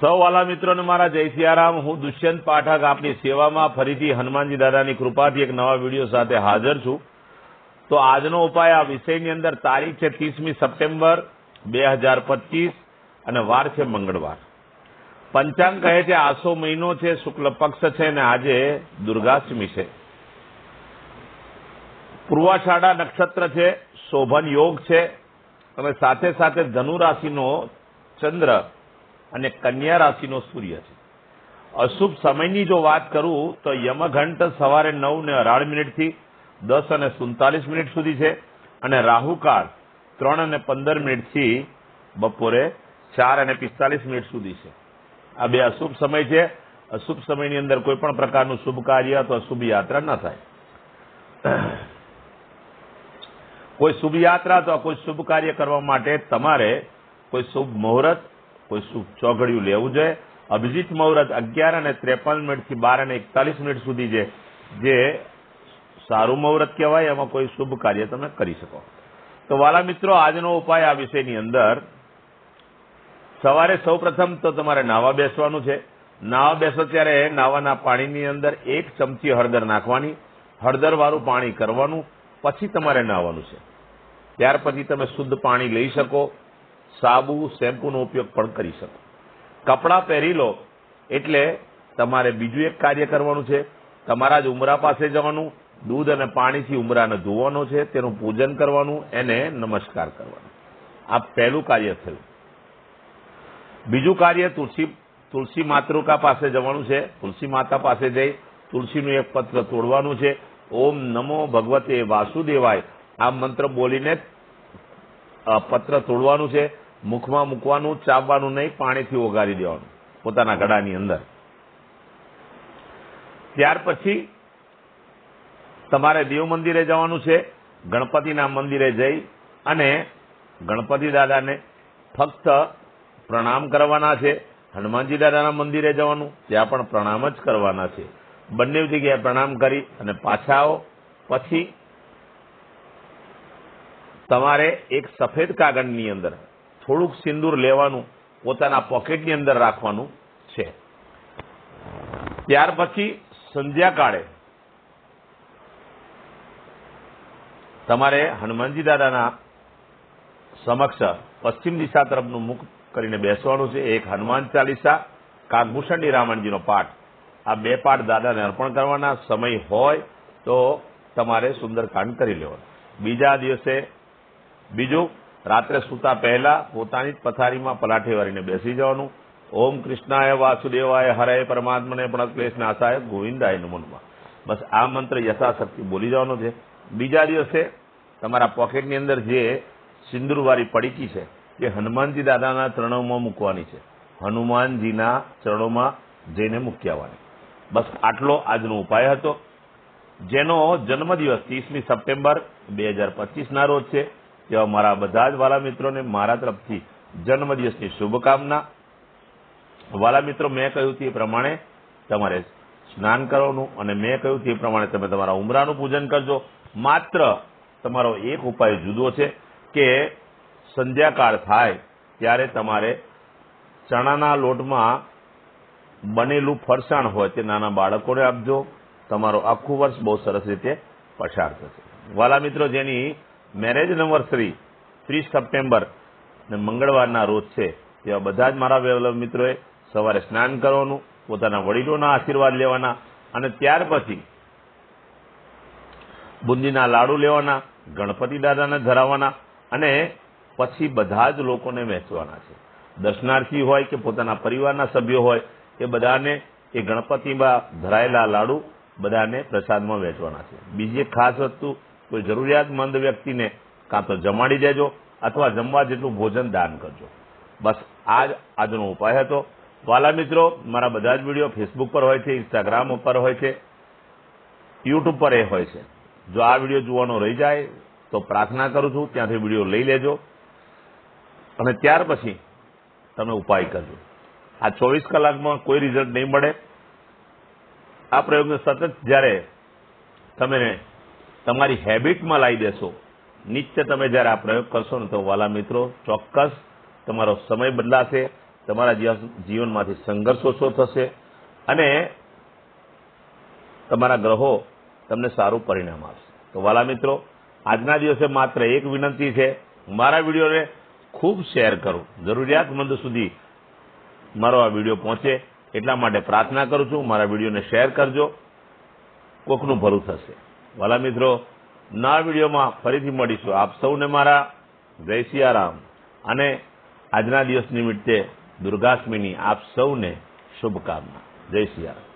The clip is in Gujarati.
સૌ વાલા મિત્રોને મારા જય સિયારામ. હું દુષ્યંત પાઠક આપની સેવામાં ફરીથી હનુમાનજી દાદાની કૃપાથી એક નવા વીડિયો સાથે હાજર છું. તો આજનો ઉપાય આ વિષયની અંદર તારીખ છે ત્રીસમી સપ્ટેમ્બર બે હજાર પચીસ અને વાર છે મંગળવાર. પંચાંગ કહે છે, આસો મહિનો છે, શુક્લ પક્ષ છે અને આજે દુર્ગાષ્ટમી છે. પૂર્વાષાઢા નક્ષત્ર છે, શોભન યોગ છે અને સાથે સાથે ધનુ રાશિનો ચંદ્ર અને કન્યા રાશિનો સૂર્ય છે. અશુભ સમયની જો વાત કરું, તો યમઘંટ સવારે નવ ને અઢાર મિનિટથી દસ અને સુડતાલીસ મિનિટ સુધી છે અને રાહુકાળ ત્રણ અને પંદર મિનિટથી બપોરે ચાર અને પિસ્તાલીસ મિનિટ સુધી છે. આ બે અશુભ સમય છે. અશુભ સમયની અંદર કોઈ પણ પ્રકારનું શુભ કાર્ય અથવા શુભ યાત્રા ન થાય. કોઈ શુભ યાત્રા અથવા કોઈ શુભ કાર્ય કરવા માટે તમારે કોઈ શુભ મુહૂર્ત કોઈ શુભ ચોઘડિયું લેવું જોઈએ. અભિજીત મુહૂર્ત અગિયાર અને ત્રેપન મિનિટથી બાર અને એકતાલીસ મિનિટ સુધી છે જે સારું મુહૂર્ત કહેવાય, એમાં કોઈ શુભ કાર્ય તમે કરી શકો. તો વાલા મિત્રો, આજનો ઉપાય આ વિષયની અંદર, સવારે સૌપ્રથમ તો તમારે નાવા બેસવાનું છે. નાવા બેસો ત્યારે નાવાના પાણીની અંદર એક ચમચી હળદર નાખવાની હળદર વાળું પાણી કરવાનું, પછી તમારે નાહવાનું છે. ત્યાર પછી તમે શુદ્ધ પાણી લઈ શકો. સાબુ, શેમ્પૂનો ઉપયોગ પણ કરી શકો. કપડાં પહેરી લો, એટલે તમારે બીજું એક કાર્ય કરવાનું છે. તમારા જ ઉમરા પાસે જવાનું, દૂધ અને પાણીથી ઉમરાને ધોવાનો છે, તેનું પૂજન કરવાનું, એને નમસ્કાર કરવાનો. આ પહેલું કાર્ય થયું. બીજું કાર્ય તુલસી તુલસી માતૃકા પાસે જવાનું છે. તુલસી માતા પાસે જઈ તુલસીનું એક પત્ર તોડવાનું છે. ઓમ નમો ભગવતે વાસુદેવાય. આ મંત્ર બોલીને પત્ર તોડવાનું છે. મુખમાં મૂકવાનું ચાવવાનું નહીં, પાણીથી ઓગાળી દેવાનું, પોતાના ગળાની અંદર. ત્યાર પછી તમારે દેવ મંદિરે જવાનું છે, ગણપતિના મંદિરે જઈ અને ગણપતિ દાદાને ફક્ત પ્રણામ કરવાના છે, હનુમાનજી દાદાના મંદિરે જવાનું, ત્યાં પણ પ્રણામ જ કરવાના છે. બંને જગ્યાએ પ્રણામ કરી અને પાછા આવો. પછી તમારે એક સફેદ કાગળની અંદર થોડુંક સિંદૂર લેવાનું પોતાના પોકેટની અંદર રાખવાનું છે. ત્યાર પછી સંધ્યાકાળે તમારે હનુમાનજી દાદાના સમક્ષ પશ્ચિમ દિશા તરફનું મુખ કરીને બેસવાનું છે. એક હનુમાન ચાલીસા, કાગભૂષણની રામણજીનો પાઠ. આ બે પાઠ દાદાને અર્પણ કરવાના. સમય હોય તો તમારે સુંદરકાંડ કરી લેવાનું. બીજા દિવસે બીજું રાત્રે સૂતા પહેલા પોતાની જ પથારીમાં પલાઠી વાળીને બેસી જવાનું. ઓમ કૃષ્ણાય વાસુદેવાય હરે પરમાત્મને પણ ક્લેશ નાશાય ગોવિંદાય નમનમાં બસ આ મંત્ર યથાશક્તિ બોલી જવાનો છે. બીજા દિવસે તમારા પોકેટની અંદર જે સિંદૂરવાળી પડીકી છે, એ હનુમાનજી દાદાના ચરણોમાં મૂકવાની છે. હનુમાનજીના ચરણોમાં જઈને મૂકી આવવાની બસ આટલો આજનો ઉપાય હતો. જેનો જન્મદિવસ ત્રીસમી સપ્ટેમ્બર બે હજાર પચીસના રોજ છે. તેવા મારા બધા જ વાલા મિત્રોને મારા તરફથી જન્મદિવસની શુભકામના. વાલા મિત્રો, મેં કહ્યું તે પ્રમાણે તમારે સ્નાન કરવાનું અને મેં કહ્યું તે પ્રમાણે તમે તમારા ઉમરાનું પૂજન કરજો. માત્ર તમારો એક ઉપાય જુદો છે કે સંધ્યાકાળ થાય ત્યારે તમારે ચણાના લોટમાં બનેલું ફરસાણ હોય તે નાના બાળકોને આપજો. તમારો આખું વર્ષ બહુ સરસ રીતે પસાર થશે. વાલા મિત્રો, જેની મેરેજ એનિવર્સરી ત્રીસ સપ્ટેમ્બર ને મંગળવારના રોજ છે. તેવા બધા જ મારા વેવલવ મિત્રોએ સવારે સ્નાન કરવાનું, પોતાના વડીલોના આશીર્વાદ લેવાના, અને ત્યાર પછી બુંદીના લાડુ લેવાના, ગણપતિ દાદાને ધરાવવાના, અને પછી બધા જ લોકોને વહેંચવાના છે. દર્શનાર્થી હોય કે પોતાના પરિવારના સભ્યો હોય, એ બધાને, એ ગણપતિમાં ધરાયેલા લાડુ બધાને પ્રસાદમાં વહેંચવાના છે. બીજી ખાસ વસ્તુ કોઈ જરૂરિયાતમંદ વ્યક્તિને કાં તો જમાડી દેજો અથવા જમવા જેટલું ભોજન દાન કરજો. બસ આ જ આજનો ઉપાય હતો. વાલા મિત્રો, મારા બધા જ વીડિયો ફેસબુક પર હોય છે ઇન્સ્ટાગ્રામ ઉપર હોય છે યુટ્યુબ પર એ હોય છે. જો આ વીડિયો જોવાનો રહી જાય, તો પ્રાર્થના કરું છું ત્યાંથી વીડિયો લઈ લેજો અને ત્યાર પછી તમે ઉપાય કરજો. આ ચોવીસ કલાકમાં કોઈ રિઝલ્ટ નહીં મળે. આ પ્રયોગને સતત જ્યારે તમે તમારી હેબિટમાં લાવી દેશો. નિત્ય તમે જ્યારે આ પ્રયોગ કરશો ને તો વાલા મિત્રો, ચોક્કસ તમારો સમય બદલાશે, તમારા જીવનમાંથી સંઘર્ષ ઓછો થશે અને તમારા ગ્રહો તમને સારું પરિણામ આપશે. તો વાલા મિત્રો, આજના દિવસે માત્ર એક વિનંતી છે. મારા વિડીયોને ખૂબ શેર કરો. જરૂરિયાતમંદ સુધી મારો આ વીડિયો પહોંચે. એટલા માટે પ્રાર્થના કરું છું, મારા વિડીયોને શેર કરજો. કોકનું ભરું થશે. વાલા મિત્રો ના વિડીયોમાં ફરીથી મળીશું. આપ સૌને મારા જય સિયારામ. અને આજના દિવસ નિમિત્તે દુર્ગાષ્ટમીની આપ સૌને શુભકામના. જય સિયારામ.